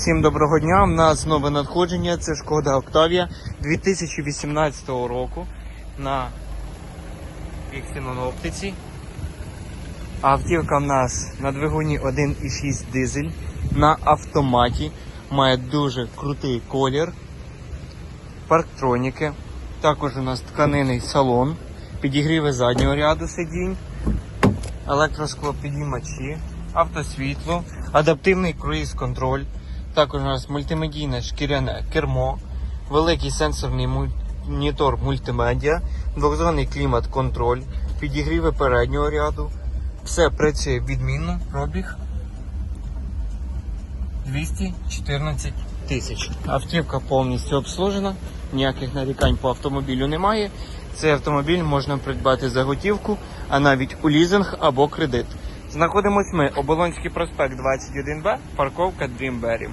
Всім доброго дня. У нас нове надходження. Це шкода Октавія 2018 року на Xenon. Автівка в нас на двигуні 1,6 дизель на автоматі. Має дуже крутий колір. Парктроніки. Також у нас тканинний салон, підігріви заднього ряду сидінь, електросклопідіймачі, автосвітло, адаптивний круїз-контроль. Також у нас мультимедійне шкіряне кермо, великий сенсорний монітор мультимедіа, двохзонний клімат-контроль, підігріви переднього ряду. Все працює відмінно, пробіг 214 тисяч. Автівка повністю обслужена, ніяких нарікань по автомобілю немає. Цей автомобіль можна придбати за готівку, а навіть у лізинг або кредит. Знаходимось ми Оболонський проспект 21Б, парковка Дрімберів.